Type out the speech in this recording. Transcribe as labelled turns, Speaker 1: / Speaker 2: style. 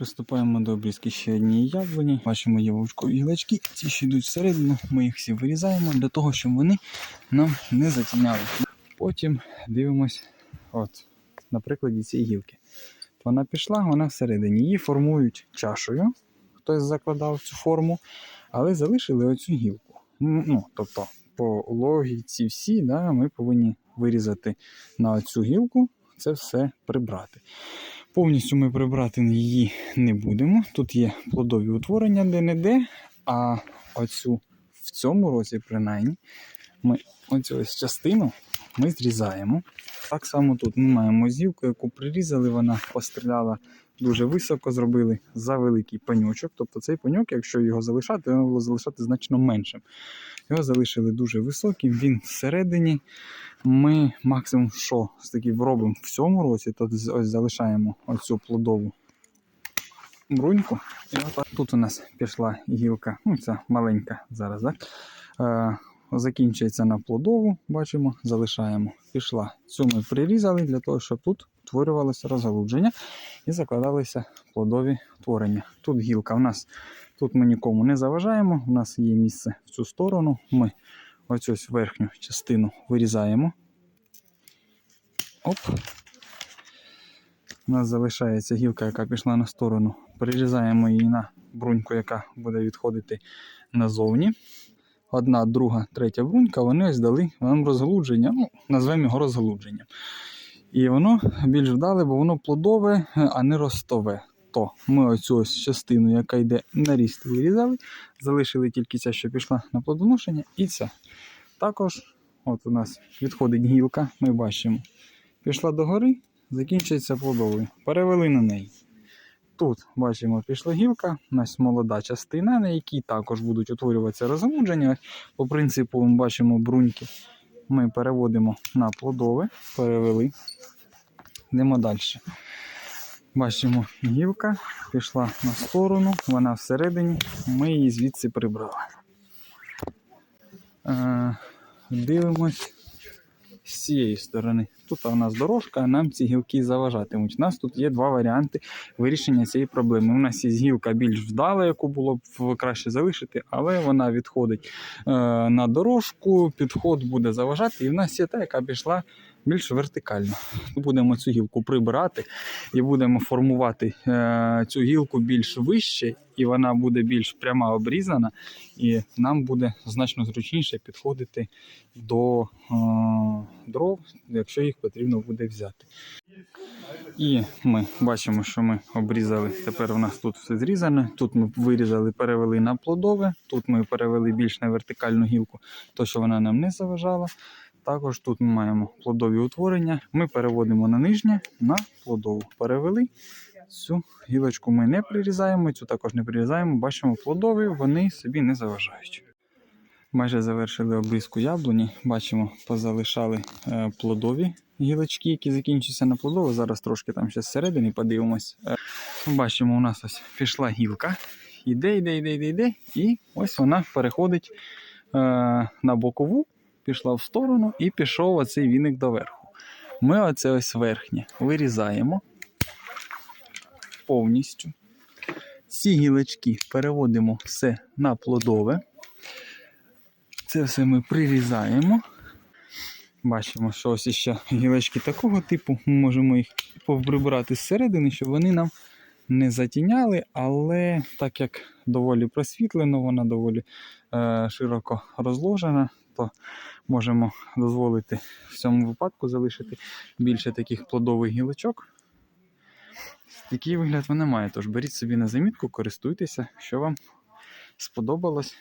Speaker 1: Приступаємо до обрізки ще однієї яблуні. Бачимо є вовчкові гілочки. Ці ще йдуть всередину. Ми їх всі вирізаємо для того, щоб вони нам не затіняли. Потім дивимось, от, на прикладі цієї гілки. Вона пішла, вона всередині. Її формують чашею. Хтось закладав цю форму, але залишили оцю гілку. Ну, тобто, по логіці всі, да, ми повинні вирізати на цю гілку, це все прибрати. Повністю ми прибрати її не будемо. Тут є плодові утворення де-не-де, а оцю в цьому році, принаймні, ми оцю ось частину ми зрізаємо. Так само тут ми маємо зівку, яку прирізали, вона постріляла дуже високо, зробили за великий паньочок. Тобто цей паньок, якщо його залишати, його було залишати значно меншим. Його залишили дуже високим, він всередині. Ми максимум, що з робимо в цьому році, то ось залишаємо оцю плодову бруньку. І отак тут у нас пішла гілка, ну це маленька зараз, так? Е, закінчується на плодову, бачимо, залишаємо. Пішла. Цю ми прирізали для того, щоб тут утворювалося розгалудження і закладалися плодові творення. Тут гілка у нас, тут ми нікому не заважаємо, у нас є місце в цю сторону. Ми оцю верхню частину вирізаємо. Оп. У нас залишається гілка, яка пішла на сторону. Прирізаємо її на бруньку, яка буде відходити назовні. Одна, друга, третя брунька, вони ось дали нам розгалудження, ну, назвемо його розгалудженням. І воно більш вдале, бо воно плодове, а не ростове. То ми оцю ось частину, яка йде на ріст, вирізали, залишили тільки ця, що пішла на плодоношення, і ця. Також, от у нас відходить гілка, ми бачимо, пішла догори, закінчується плодовою. Перевели на неї. Тут бачимо, пішла гілка, у нас молода частина, на якій також будуть утворюватися розгалудження. По принципу, ми бачимо бруньки. Ми переводимо на плодове, перевели. Йдемо далі. Бачимо, гілка пішла на сторону, вона всередині, ми її звідси прибрали. Е, дивимось з цієї сторони. Тут у нас дорожка, а нам ці гілки заважатимуть. У нас тут є два варіанти вирішення цієї проблеми. У нас є гілка більш вдала, яку було б краще залишити, але вона відходить е, на дорожку, підход буде заважати, і в нас є та, яка пішла більш вертикально. Будемо цю гілку прибирати і будемо формувати е, цю гілку більш вище, і вона буде більш пряма обрізана, і нам буде значно зручніше підходити до е, дров, якщо їх потрібно буде взяти. І ми бачимо, що ми обрізали. Тепер у нас тут все зрізане. Тут ми вирізали, перевели на плодове. Тут ми перевели більш на вертикальну гілку, то що вона нам не заважала. Також тут ми маємо плодові утворення. Ми переводимо на нижнє на плодову. Перевели. Цю гілочку ми не прирізаємо, цю також не прирізаємо. Бачимо, плодові вони собі не заважають. Майже завершили обрізку яблуні. Бачимо, позалишали е, плодові гілочки, які закінчуються на плодову. Зараз трошки там ще зсередини подивимось. Е, бачимо, у нас ось пішла гілка. Іде, йде, йде, йде, йде. І ось вона переходить е, на бокову, пішла в сторону і пішов оцей віник доверху. Ми оце ось верхнє вирізаємо повністю. Ці гілочки переводимо все на плодове. Це все ми прирізаємо. Бачимо, що ось ще гілочки такого типу. Ми можемо їх прибирати зсередини, щоб вони нам не затіняли, але так як доволі просвітлено, вона доволі е, широко розложена, то можемо дозволити в цьому випадку залишити більше таких плодових гілочок. Такий вигляд вона має. Тож беріть собі на замітку, користуйтеся, що вам сподобалось.